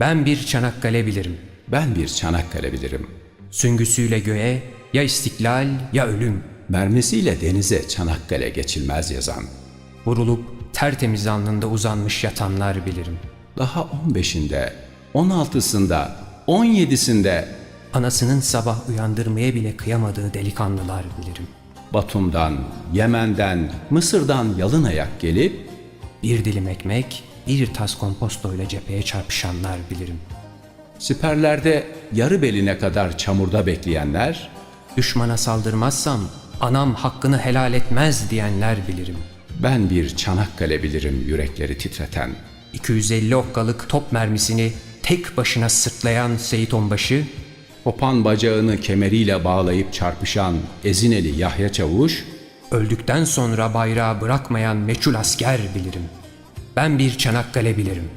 Ben bir Çanakkale bilirim. Ben bir Çanakkale bilirim. Süngüsüyle göğe ya istiklal ya ölüm. Mermisiyle denize Çanakkale geçilmez yazan. Vurulup tertemiz alnında uzanmış yatanlar bilirim. Daha 15'inde, 16'sında, 17'sinde Anasının sabah uyandırmaya bile kıyamadığı delikanlılar bilirim. Batum'dan, Yemen'den, Mısır'dan yalın ayak gelip Bir dilim ekmek, bir tas komposto ile cepheye çarpışanlar bilirim. siperlerde yarı beline kadar çamurda bekleyenler, Düşmana saldırmazsam anam hakkını helal etmez diyenler bilirim. ben bir Çanakkale bilirim yürekleri titreten. 250 okkalık top mermisini tek başına sırtlayan Seyit Onbaşı, Kopan bacağını kemeriyle bağlayıp çarpışan Ezineli Yahya Çavuş, öldükten sonra bayrağı bırakmayan meçhul asker bilirim. Ben bir Çanakkale bilirim.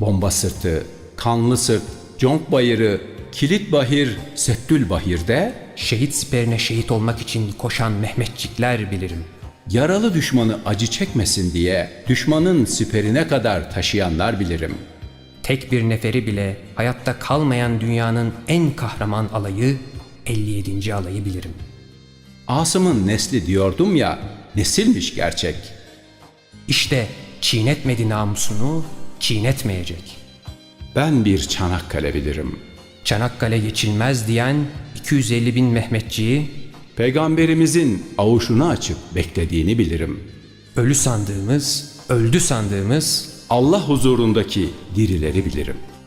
bomba sırtı, kanlı sırt, conk bayırı, kilit bahir, settül bahirde Şehit siperine şehit olmak için koşan Mehmetçikler bilirim. yaralı düşmanı acı çekmesin diye düşmanın siperine kadar taşıyanlar bilirim. Tek bir neferi bile hayatta kalmayan dünyanın en kahraman alayı 57. alayı bilirim. Asım'ın nesli diyordum ya, nesilmiş gerçek. İşte çiğnetmedi namusunu, çiğnetmeyecek. Ben bir Çanakkale bilirim. Çanakkale geçilmez diyen 250 bin Mehmetçiyi, Peygamberimizin avuçunu açıp beklediğini bilirim. ölü sandığımız, öldü sandığımız Allah huzurundaki dirileri bilirim.''